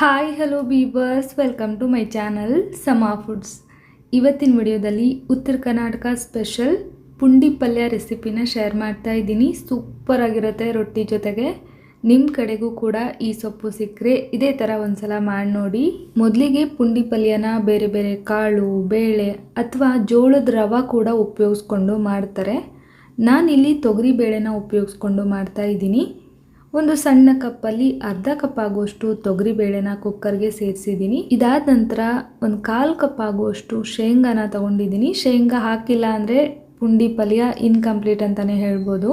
Hi hello ಬೀಬರ್ಸ್ welcome to my channel Sama foods ಇವತ್ತಿನ ವಿಡಿಯೋದಲ್ಲಿ ಉತ್ತರ ಕರ್ನಾಟಕ ಸ್ಪೆಷಲ್ ಪುಂಡಿ ಪಲ್ಯ ರೆಸಿಪಿನ ಶೇರ್ ಮಾಡ್ತಾ ಇದ್ದೀನಿ. ಸೂಪರ್ ಆಗಿರುತ್ತೆ ರೊಟ್ಟಿ ಜೊತೆಗೆ. ನಿಮ್ಮ ಕಡೆಗೂ ಕೂಡ ಈ ಸೊಪ್ಪು ಸಿಕ್ಕರೆ ಇದೇ ಥರ ಒಂದ್ಸಲ ಮಾಡಿ ನೋಡಿ. ಮೊದಲಿಗೆ ಪುಂಡಿ ಪಲ್ಯನ ಬೇರೆ ಬೇರೆ ಕಾಳು, ಬೇಳೆ ಅಥವಾ ಜೋಳದ ರವ ಕೂಡ ಉಪಯೋಗಿಸ್ಕೊಂಡು ಮಾಡ್ತಾರೆ. ನಾನಿಲ್ಲಿ ತೊಗರಿ ಬೇಳೆನ ಉಪಯೋಗಿಸ್ಕೊಂಡು ಮಾಡ್ತಾ ಇದ್ದೀನಿ. ಒಂದು ಸಣ್ಣ ಕಪ್ಪಲ್ಲಿ ಅರ್ಧ ಕಪ್ ಆಗುವಷ್ಟು ತೊಗರಿ ಬೇಳೆನ ಕುಕ್ಕರ್ಗೆ ಸೇರಿಸಿದ್ದೀನಿ. ಇದಾದ ನಂತರ ಒಂದು ಕಾಲು ಕಪ್ ಆಗುವಷ್ಟು ಶೇಂಗಾನ ತಗೊಂಡಿದ್ದೀನಿ. ಶೇಂಗಾ ಹಾಕಿಲ್ಲ ಅಂದರೆ ಪುಂಡಿ ಪಲ್ಯ ಇನ್ಕಂಪ್ಲೀಟ್ ಅಂತಲೇ ಹೇಳ್ಬೋದು.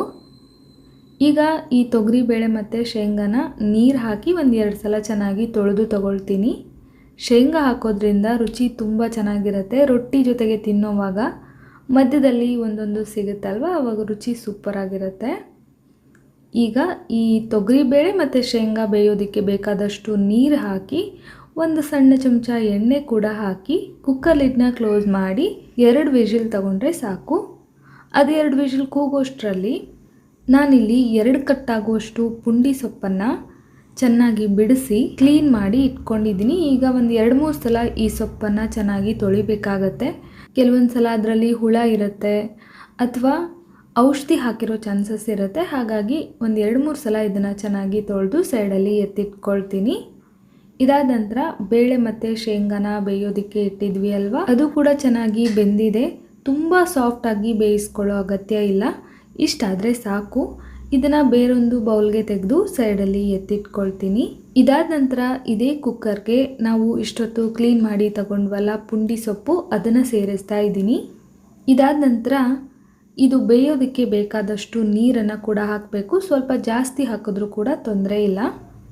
ಈಗ ಈ ತೊಗರಿ ಬೇಳೆ ಮತ್ತು ಶೇಂಗಾನ ನೀರು ಹಾಕಿ ಒಂದು ಎರಡು ಸಲ ಚೆನ್ನಾಗಿ ತೊಳೆದು ತಗೊಳ್ತೀನಿ. ಶೇಂಗಾ ಹಾಕೋದ್ರಿಂದ ರುಚಿ ತುಂಬ ಚೆನ್ನಾಗಿರುತ್ತೆ. ರೊಟ್ಟಿ ಜೊತೆಗೆ ತಿನ್ನೋವಾಗ ಮಧ್ಯದಲ್ಲಿ ಒಂದೊಂದು ಸಿಗುತ್ತಲ್ವ? ಅವಾಗ ರುಚಿ ಸೂಪರ್ ಆಗಿರುತ್ತೆ. ಈಗ ಈ ತೊಗರಿಬೇಳೆ ಮತ್ತು ಶೇಂಗಾ ಬೇಯೋದಕ್ಕೆ ಬೇಕಾದಷ್ಟು ನೀರು ಹಾಕಿ, ಒಂದು ಸಣ್ಣ ಚಮಚ ಎಣ್ಣೆ ಕೂಡ ಹಾಕಿ ಕುಕ್ಕರ್ ಲಿಡ್ನ ಕ್ಲೋಸ್ ಮಾಡಿ ಎರಡು ವಿಜಿಲ್ ತಗೊಂಡ್ರೆ ಸಾಕು. ಅದು ಎರಡು ವಿಜಿಲ್ ಕೂಗೋಷ್ಟರಲ್ಲಿ ನಾನಿಲ್ಲಿ ಎರಡು ಕಟ್ಟಾಗುವಷ್ಟು ಪುಂಡಿ ಸೊಪ್ಪನ್ನು ಚೆನ್ನಾಗಿ ಬಿಡಿಸಿ ಕ್ಲೀನ್ ಮಾಡಿ ಇಟ್ಕೊಂಡಿದ್ದೀನಿ. ಈಗ ಒಂದು ಎರಡು ಮೂರು ಸಲ ಈ ಸೊಪ್ಪನ್ನು ಚೆನ್ನಾಗಿ ತೊಳಿಬೇಕಾಗತ್ತೆ. ಕೆಲವೊಂದು ಸಲ ಅದರಲ್ಲಿ ಹುಳ ಇರುತ್ತೆ ಅಥವಾ ಔಷಧಿ ಹಾಕಿರೋ ಚಾನ್ಸಸ್ ಇರುತ್ತೆ. ಹಾಗಾಗಿ ಒಂದು ಎರಡು ಮೂರು ಸಲ ಇದನ್ನು ಚೆನ್ನಾಗಿ ತೊಳೆದು ಸೈಡಲ್ಲಿ ಎತ್ತಿಟ್ಕೊಳ್ತೀನಿ. ಇದಾದ ನಂತರ ಬೇಳೆ ಮತ್ತು ಶೇಂಗಾನ ಬೇಯೋದಕ್ಕೆ ಇಟ್ಟಿದ್ವಿ ಅಲ್ವಾ? ಅದು ಕೂಡ ಚೆನ್ನಾಗಿ ಬೆಂದಿದೆ. ತುಂಬ ಸಾಫ್ಟಾಗಿ ಬೇಯಿಸ್ಕೊಳ್ಳೋ ಅಗತ್ಯ ಇಲ್ಲ. ಇಷ್ಟಾದರೆ ಸಾಕು. ಇದನ್ನು ಬೇರೊಂದು ಬೌಲ್ಗೆ ತೆಗೆದು ಸೈಡಲ್ಲಿ ಎತ್ತಿಟ್ಕೊಳ್ತೀನಿ. ಇದಾದ ನಂತರ ಇದೇ ಕುಕ್ಕರ್ಗೆ ನಾವು ಇಷ್ಟೊತ್ತು ಕ್ಲೀನ್ ಮಾಡಿ ತಗೊಂಡ್ವಲ್ಲ, ಪುಂಡಿ ಸೊಪ್ಪು, ಅದನ್ನು ಸೇರಿಸ್ತಾ ಇದ್ದೀನಿ. ಇದಾದ ನಂತರ ಇದು ಬೇಯೋದಕ್ಕೆ ಬೇಕಾದಷ್ಟು ನೀರನ್ನು ಕೂಡ ಹಾಕಬೇಕು. ಸ್ವಲ್ಪ ಜಾಸ್ತಿ ಹಾಕಿದ್ರೂ ಕೂಡ ತೊಂದರೆ ಇಲ್ಲ.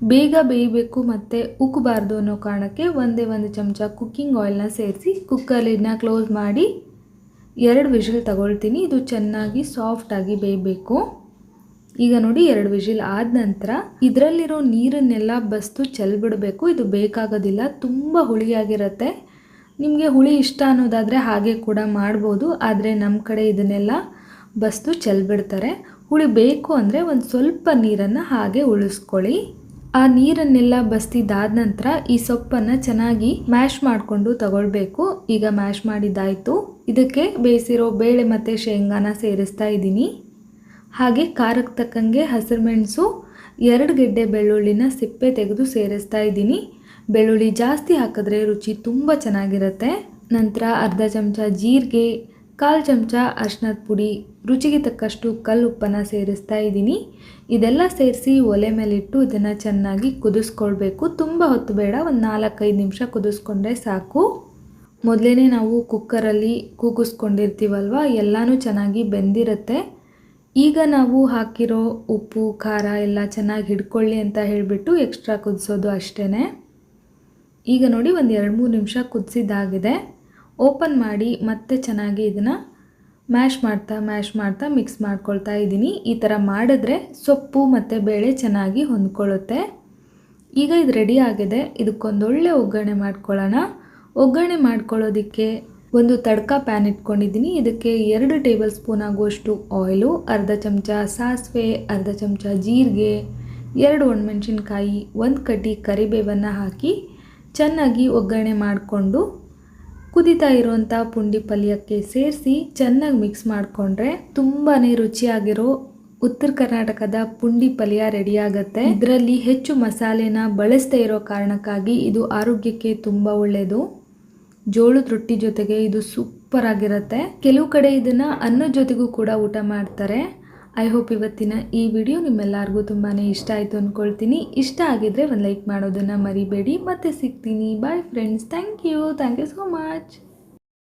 ಬೇಗ ಬೇಯಬೇಕು ಮತ್ತು ಉಕ್ಕಬಾರ್ದು ಅನ್ನೋ ಕಾರಣಕ್ಕೆ ಒಂದೇ ಒಂದು ಚಮಚ ಕುಕ್ಕಿಂಗ್ ಆಯಿಲ್ನ ಸೇರಿಸಿ ಕುಕ್ಕರ್ ಕ್ಲೋಸ್ ಮಾಡಿ ಎರಡು ವಿಷಲ್ ತಗೊಳ್ತೀನಿ. ಇದು ಚೆನ್ನಾಗಿ ಸಾಫ್ಟಾಗಿ ಬೇಯಬೇಕು. ಈಗ ನೋಡಿ ಎರಡು ವಿಷಿಲ್ ಆದ ನಂತರ ಇದರಲ್ಲಿರೋ ನೀರನ್ನೆಲ್ಲ ಬಸ್ತು ಚೆಲ್ಬಿಡಬೇಕು. ಇದು ಬೇಕಾಗೋದಿಲ್ಲ. ತುಂಬ ಹುಳಿಯಾಗಿರುತ್ತೆ. ನಿಮಗೆ ಹುಳಿ ಇಷ್ಟ ಅನ್ನೋದಾದರೆ ಹಾಗೆ ಕೂಡ ಮಾಡ್ಬೋದು. ಆದರೆ ನಮ್ಮ ಕಡೆ ಇದನ್ನೆಲ್ಲ ಬಸ್ತು ಚೆಲ್ಬಿಡ್ತಾರೆ. ಹುಳಿ ಬೇಕು ಅಂದರೆ ಒಂದು ಸ್ವಲ್ಪ ನೀರನ್ನು ಹಾಗೆ ಉಳಿಸ್ಕೊಳ್ಳಿ. ಆ ನೀರನ್ನೆಲ್ಲ ಬಸ್ತಿದ್ದಾದ ನಂತರ ಈ ಸೊಪ್ಪನ್ನು ಚೆನ್ನಾಗಿ ಮ್ಯಾಶ್ ಮಾಡಿಕೊಂಡು ತಗೊಳ್ಬೇಕು. ಈಗ ಮ್ಯಾಶ್ ಮಾಡಿದ್ದಾಯಿತು. ಇದಕ್ಕೆ ಬೇಯಿಸಿರೋ ಬೇಳೆ ಮತ್ತು ಶೇಂಗಾನ ಸೇರಿಸ್ತಾ ಇದ್ದೀನಿ. ಹಾಗೆ ಖಾರಕ್ಕೆ ತಕ್ಕಂಗೆ ಹಸಿರು ಮೆಣಸು ಎರಡು ಗೆಡ್ಡೆ ಬೆಳ್ಳುಳ್ಳಿನ ಸಿಪ್ಪೆ ತೆಗೆದು ಸೇರಿಸ್ತಾ ಇದ್ದೀನಿ. ಬೆಳ್ಳುಳ್ಳಿ ಜಾಸ್ತಿ ಹಾಕಿದ್ರೆ ರುಚಿ ತುಂಬ ಚೆನ್ನಾಗಿರುತ್ತೆ. ನಂತರ ಅರ್ಧ ಚಮಚ ಜೀರಿಗೆ ಕಾಲು ಚಮಚ ಅರ್ಶಿನದ ಪುಡಿ, ರುಚಿಗೆ ತಕ್ಕಷ್ಟು ಕಲ್ಲು ಉಪ್ಪನ್ನು ಸೇರಿಸ್ತಾ ಇದ್ದೀನಿ. ಇದೆಲ್ಲ ಸೇರಿಸಿ ಒಲೆ ಮೇಲಿಟ್ಟು ಇದನ್ನು ಚೆನ್ನಾಗಿ ಕುದಿಸ್ಕೊಳ್ಬೇಕು. ತುಂಬ ಹೊತ್ತು ಬೇಡ, ಒಂದು ನಾಲ್ಕೈದು ನಿಮಿಷ ಕುದಿಸ್ಕೊಂಡ್ರೆ ಸಾಕು. ಮೊದಲೇ ನಾವು ಕುಕ್ಕರಲ್ಲಿ ಕೂಗಿಸ್ಕೊಂಡಿರ್ತೀವಲ್ವ, ಎಲ್ಲನೂ ಚೆನ್ನಾಗಿ ಬೆಂದಿರುತ್ತೆ. ಈಗ ನಾವು ಹಾಕಿರೋ ಉಪ್ಪು, ಖಾರ ಎಲ್ಲ ಚೆನ್ನಾಗಿ ಹಿಡ್ಕೊಳ್ಳಿ ಅಂತ ಹೇಳಿಬಿಟ್ಟು ಎಕ್ಸ್ಟ್ರಾ ಕುದಿಸೋದು ಅಷ್ಟೇ ಈಗ ನೋಡಿ ಒಂದು ಎರಡು ಮೂರು ನಿಮಿಷ ಕುದಿಸಿದ್ದಾಗಿದೆ. ಓಪನ್ ಮಾಡಿ ಮತ್ತೆ ಚೆನ್ನಾಗಿ ಇದನ್ನು ಮ್ಯಾಶ್ ಮಾಡ್ತಾ ಮ್ಯಾಶ್ ಮಾಡ್ತಾ, ಮಿಕ್ಸ್ ಮಾಡ್ಕೊಳ್ತಾ ಇದ್ದೀನಿ. ಈ ಥರ ಮಾಡಿದ್ರೆ ಸೊಪ್ಪು ಮತ್ತು ಬೇಳೆ ಚೆನ್ನಾಗಿ ಹೊಂದ್ಕೊಳ್ಳುತ್ತೆ. ಈಗ ಇದು ರೆಡಿ ಆಗಿದೆ. ಇದಕ್ಕೊಂದೊಳ್ಳೆ ಒಗ್ಗರಣೆ ಮಾಡ್ಕೊಳ್ಳೋಣ. ಒಗ್ಗರಣೆ ಮಾಡ್ಕೊಳ್ಳೋದಕ್ಕೆ ಒಂದು ತಡ್ಕ ಪ್ಯಾನ್ ಇಟ್ಕೊಂಡಿದ್ದೀನಿ. ಇದಕ್ಕೆ ಎರಡು ಟೇಬಲ್ ಸ್ಪೂನ್ ಆಗುವಷ್ಟು ಆಯಿಲು ಅರ್ಧ ಚಮಚ ಸಾಸಿವೆ, ಅರ್ಧ ಚಮಚ ಜೀರಿಗೆ, ಎರಡು ಒಣಮೆಣಸಿನ್ಕಾಯಿ, ಒಂದು ಕಡ್ಡಿ ಕರಿಬೇವನ್ನು ಹಾಕಿ ಚೆನ್ನಾಗಿ ಒಗ್ಗರಣೆ ಮಾಡಿಕೊಂಡು ಕುದಿತಾ ಇರುವಂಥ ಪುಂಡಿ ಪಲ್ಯಕ್ಕೆ ಸೇರಿಸಿ ಚೆನ್ನಾಗಿ ಮಿಕ್ಸ್ ಮಾಡಿಕೊಂಡ್ರೆ ತುಂಬಾ ರುಚಿಯಾಗಿರೋ ಉತ್ತರ ಕರ್ನಾಟಕದ ಪುಂಡಿ ಪಲ್ಯ ರೆಡಿ ಆಗುತ್ತೆ. ಇದರಲ್ಲಿ ಹೆಚ್ಚು ಮಸಾಲೆನ ಬಳಸದೇ ಇರೋ ಕಾರಣಕ್ಕಾಗಿ ಇದು ಆರೋಗ್ಯಕ್ಕೆ ತುಂಬ ಒಳ್ಳೆಯದು ಜೋಳದ ರೊಟ್ಟಿ ಜೊತೆಗೆ ಇದು ಸೂಪರ್ ಆಗಿರುತ್ತೆ. ಕೆಲವು ಕಡೆ ಇದನ್ನು ಅನ್ನದ ಜೊತೆಗೂ ಕೂಡ ಊಟ ಮಾಡ್ತಾರೆ. ಐ ಹೋಪ್ ಇವತ್ತಿನ ಈ ವಿಡಿಯೋ ನಿಮ್ಮೆಲ್ಲರಿಗೂ ತುಂಬಾ ಇಷ್ಟ ಆಯಿತು ಅಂದ್ಕೊಳ್ತೀನಿ ಇಷ್ಟ ಆಗಿದ್ರೆ ಒಂದು ಲೈಕ್ ಮಾಡೋದನ್ನು ಮರಿಬೇಡಿ. ಮತ್ತೆ ಸಿಗ್ತೀನಿ. Bye friends thank you thank you so much